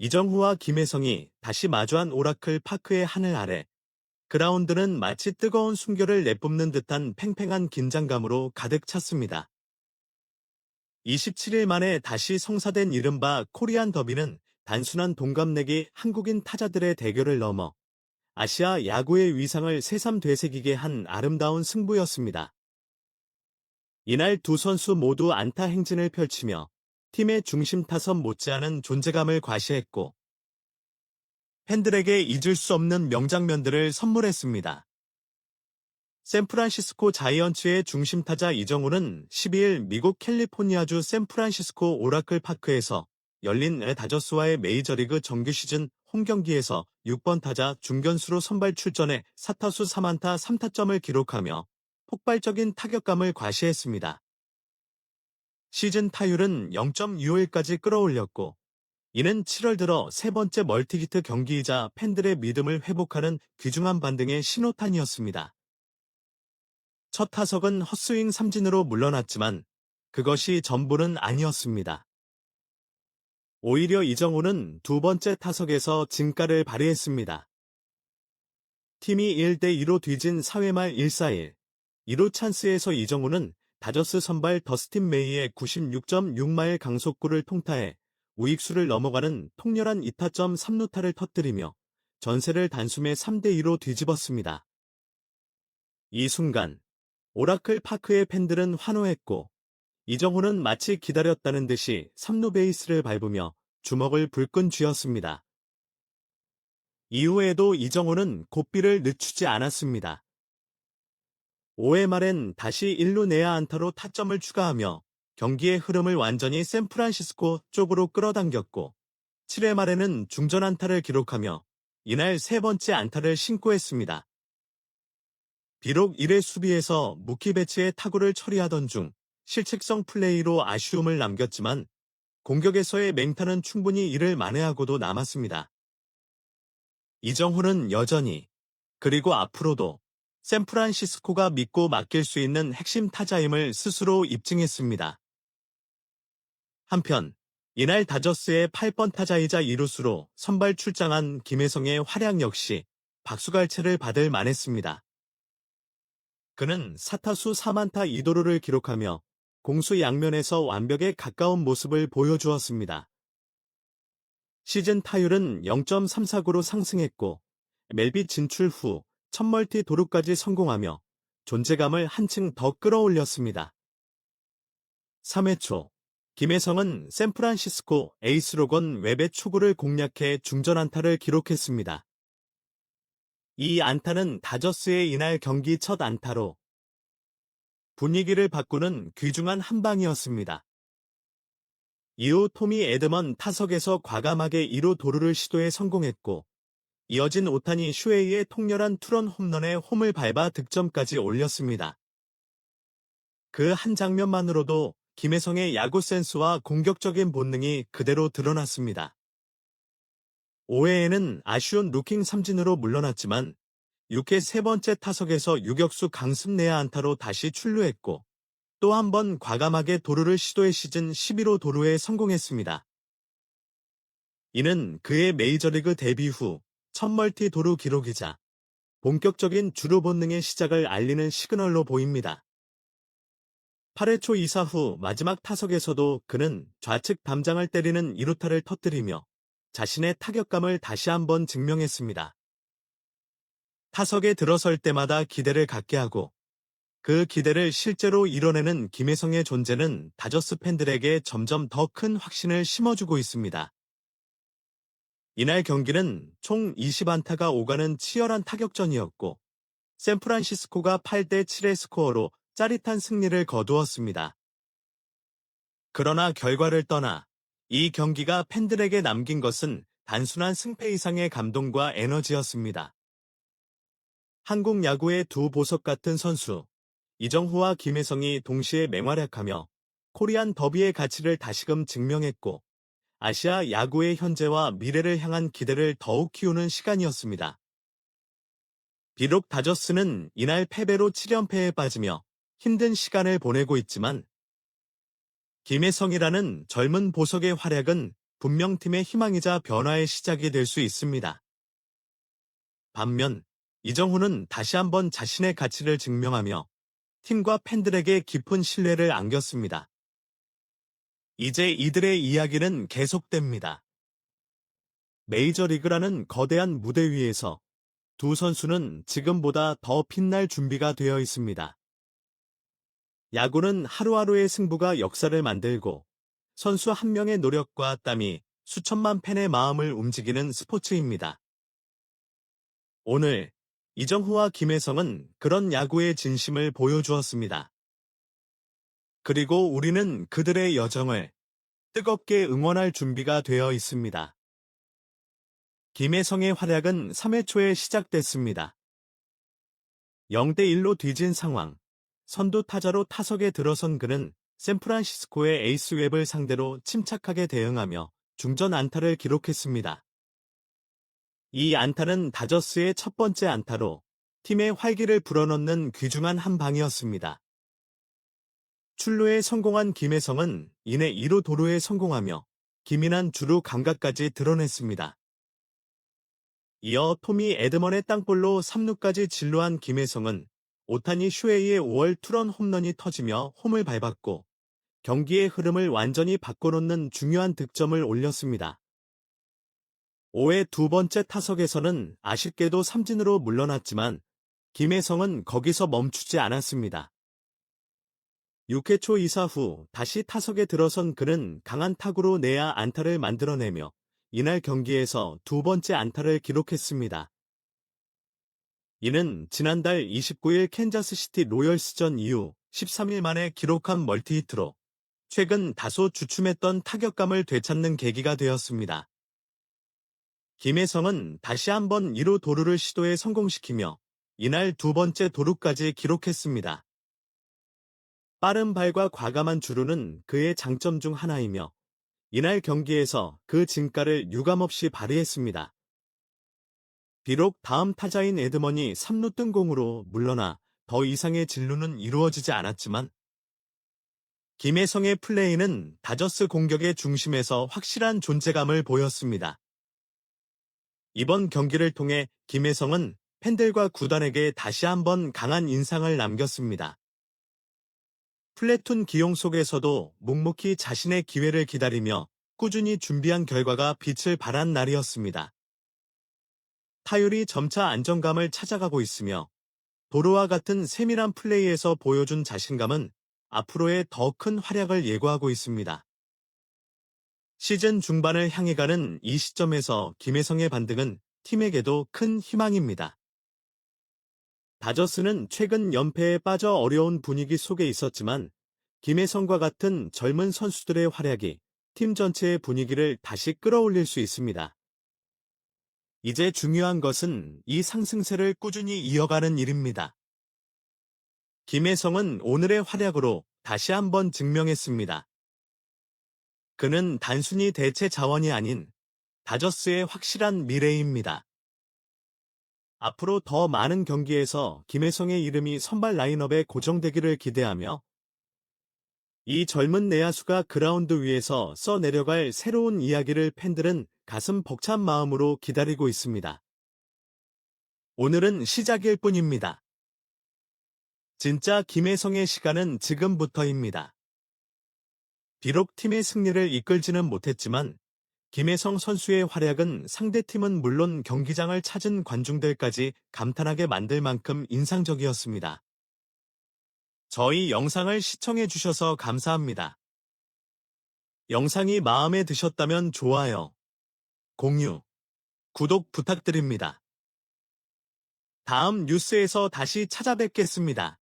이정후와 김혜성이 다시 마주한 오라클 파크의 하늘 아래. 그라운드는 마치 뜨거운 숨결을 내뿜는 듯한 팽팽한 긴장감으로 가득 찼습니다. 27일 만에 다시 성사된 이른바 코리안 더비는 단순한 동갑내기 한국인 타자들의 대결을 넘어 아시아 야구의 위상을 새삼 되새기게 한 아름다운 승부였습니다. 이날 두 선수 모두 안타 행진을 펼치며 팀의 중심 타선 못지않은 존재감을 과시했고 팬들에게 잊을 수 없는 명장면들을 선물했습니다. 샌프란시스코 자이언츠의 중심 타자 이정우는 12일 미국 캘리포니아주 샌프란시스코 오라클 파크에서 열린 다저스와의 메이저리그 정규 시즌 홈경기에서 6번 타자 중견수로 선발 출전해 4타수 3안타 3타점을 기록하며 폭발적인 타격감을 과시했습니다. 시즌 타율은 0.25까지 끌어올렸고 이는 7월 들어 세 번째 멀티히트 경기이자 팬들의 믿음을 회복하는 귀중한 반등의 신호탄이었습니다. 첫 타석은 헛스윙 삼진으로 물러났지만 그것이 전부는 아니었습니다. 오히려 이정우는 두 번째 타석에서 진가를 발휘했습니다. 팀이 1대2로 뒤진 4회 말 1-4-1. 1루 찬스에서 이정우는 다저스 선발 더스틴 메이의 96.6마일 강속구를 통타해 우익수를 넘어가는 통렬한 2타점 3루타를 터뜨리며 전세를 단숨에 3대2로 뒤집었습니다. 이 순간 오라클 파크의 팬들은 환호했고 이정호는 마치 기다렸다는 듯이 3루 베이스를 밟으며 주먹을 불끈 쥐었습니다. 이후에도 이정호는 고삐를 늦추지 않았습니다. 5회 말엔 다시 1루 내야 안타로 타점을 추가하며 경기의 흐름을 완전히 샌프란시스코 쪽으로 끌어당겼고 7회 말에는 중전 안타를 기록하며 이날 세 번째 안타를 신고했습니다. 비록 1회 수비에서 무키 배치의 타구를 처리하던 중 실책성 플레이로 아쉬움을 남겼지만 공격에서의 맹타는 충분히 이를 만회하고도 남았습니다. 이정훈은 여전히 그리고 앞으로도 샌프란시스코가 믿고 맡길 수 있는 핵심 타자임을 스스로 입증했습니다. 한편 이날 다저스의 8번 타자이자 이루수로 선발 출장한 김혜성의 활약 역시 박수갈채를 받을 만했습니다. 그는 사타수 4만타 2도루를 기록하며 공수 양면에서 완벽에 가까운 모습을 보여주었습니다. 시즌 타율은 0.34구로 상승했고 멜비 진출 후 첫 멀티 도루까지 성공하며 존재감을 한층 더 끌어올렸습니다. 3회 초 김혜성은 샌프란시스코 에이스로 건 웹의 초구를 공략해 중전 안타를 기록했습니다. 이 안타는 다저스의 이날 경기 첫 안타로 분위기를 바꾸는 귀중한 한 방이었습니다. 이후 토미 에드먼 타석에서 과감하게 1호 도루를 시도해 성공했고 이어진 오타니 슈에이의 통렬한 투런 홈런에 홈을 밟아 득점까지 올렸습니다. 그 한 장면만으로도 김혜성의 야구 센스와 공격적인 본능이 그대로 드러났습니다. 5회에는 아쉬운 루킹 삼진으로 물러났지만 6회 세 번째 타석에서 유격수 강습 내야 안타로 다시 출루했고 또 한 번 과감하게 도루를 시도해 시즌 11호 도루에 성공했습니다. 이는 그의 메이저리그 데뷔 후 첫 멀티 도루 기록이자 본격적인 주루 본능의 시작을 알리는 시그널로 보입니다. 8회 초 2사 후 마지막 타석에서도 그는 좌측 담장을 때리는 2루타를 터뜨리며 자신의 타격감을 다시 한번 증명했습니다. 타석에 들어설 때마다 기대를 갖게 하고 그 기대를 실제로 이뤄내는 김혜성의 존재는 다저스 팬들에게 점점 더 큰 확신을 심어주고 있습니다. 이날 경기는 총 20안타가 오가는 치열한 타격전이었고 샌프란시스코가 8대 7의 스코어로 짜릿한 승리를 거두었습니다. 그러나 결과를 떠나 이 경기가 팬들에게 남긴 것은 단순한 승패 이상의 감동과 에너지였습니다. 한국 야구의 두 보석 같은 선수, 이정후와 김혜성이 동시에 맹활약하며 코리안 더비의 가치를 다시금 증명했고, 아시아 야구의 현재와 미래를 향한 기대를 더욱 키우는 시간이었습니다. 비록 다저스는 이날 패배로 7연패에 빠지며 힘든 시간을 보내고 있지만, 김혜성이라는 젊은 보석의 활약은 분명 팀의 희망이자 변화의 시작이 될 수 있습니다. 반면 이정후는 다시 한번 자신의 가치를 증명하며 팀과 팬들에게 깊은 신뢰를 안겼습니다. 이제 이들의 이야기는 계속됩니다. 메이저리그라는 거대한 무대 위에서 두 선수는 지금보다 더 빛날 준비가 되어 있습니다. 야구는 하루하루의 승부가 역사를 만들고 선수 한 명의 노력과 땀이 수천만 팬의 마음을 움직이는 스포츠입니다. 오늘 이정후와 김혜성은 그런 야구의 진심을 보여주었습니다. 그리고 우리는 그들의 여정을 뜨겁게 응원할 준비가 되어 있습니다. 김혜성의 활약은 3회 초에 시작됐습니다. 0대1로 뒤진 상황. 선두 타자로 타석에 들어선 그는 샌프란시스코의 에이스 웹을 상대로 침착하게 대응하며 중전 안타를 기록했습니다. 이 안타는 다저스의 첫 번째 안타로 팀의 활기를 불어넣는 귀중한 한 방이었습니다. 출루에 성공한 김혜성은 이내 2루 도루에 성공하며 기민한 주루 감각까지 드러냈습니다. 이어 토미 에드먼의 땅볼로 3루까지 진루한 김혜성은 오타니 슈에이의 5월 투런 홈런이 터지며 홈을 밟았고 경기의 흐름을 완전히 바꿔놓는 중요한 득점을 올렸습니다. 5회 두 번째 타석에서는 아쉽게도 삼진으로 물러났지만 김혜성은 거기서 멈추지 않았습니다. 6회 초 2사 후 다시 타석에 들어선 그는 강한 타구로 내야 안타를 만들어내며 이날 경기에서 두 번째 안타를 기록했습니다. 이는 지난달 29일 캔자스시티 로열스전 이후 13일 만에 기록한 멀티히트로 최근 다소 주춤했던 타격감을 되찾는 계기가 되었습니다. 김혜성은 다시 한번 1호 도루를 시도해 성공시키며 이날 두 번째 도루까지 기록했습니다. 빠른 발과 과감한 주루는 그의 장점 중 하나이며 이날 경기에서 그 진가를 유감없이 발휘했습니다. 비록 다음 타자인 에드먼이 3루 뜬공으로 물러나 더 이상의 진루는 이루어지지 않았지만 김혜성의 플레이는 다저스 공격의 중심에서 확실한 존재감을 보였습니다. 이번 경기를 통해 김혜성은 팬들과 구단에게 다시 한번 강한 인상을 남겼습니다. 플래툰 기용 속에서도 묵묵히 자신의 기회를 기다리며 꾸준히 준비한 결과가 빛을 발한 날이었습니다. 타율이 점차 안정감을 찾아가고 있으며 도로와 같은 세밀한 플레이에서 보여준 자신감은 앞으로의 더 큰 활약을 예고하고 있습니다. 시즌 중반을 향해 가는 이 시점에서 김혜성의 반등은 팀에게도 큰 희망입니다. 다저스는 최근 연패에 빠져 어려운 분위기 속에 있었지만 김혜성과 같은 젊은 선수들의 활약이 팀 전체의 분위기를 다시 끌어올릴 수 있습니다. 이제 중요한 것은 이 상승세를 꾸준히 이어가는 일입니다. 김혜성은 오늘의 활약으로 다시 한번 증명했습니다. 그는 단순히 대체 자원이 아닌 다저스의 확실한 미래입니다. 앞으로 더 많은 경기에서 김혜성의 이름이 선발 라인업에 고정되기를 기대하며 이 젊은 내야수가 그라운드 위에서 써내려갈 새로운 이야기를 팬들은 가슴 벅찬 마음으로 기다리고 있습니다. 오늘은 시작일 뿐입니다. 진짜 김혜성의 시간은 지금부터입니다. 비록 팀의 승리를 이끌지는 못했지만 김혜성 선수의 활약은 상대팀은 물론 경기장을 찾은 관중들까지 감탄하게 만들 만큼 인상적이었습니다. 저희 영상을 시청해 주셔서 감사합니다. 영상이 마음에 드셨다면 좋아요, 공유, 구독 부탁드립니다. 다음 뉴스에서 다시 찾아뵙겠습니다.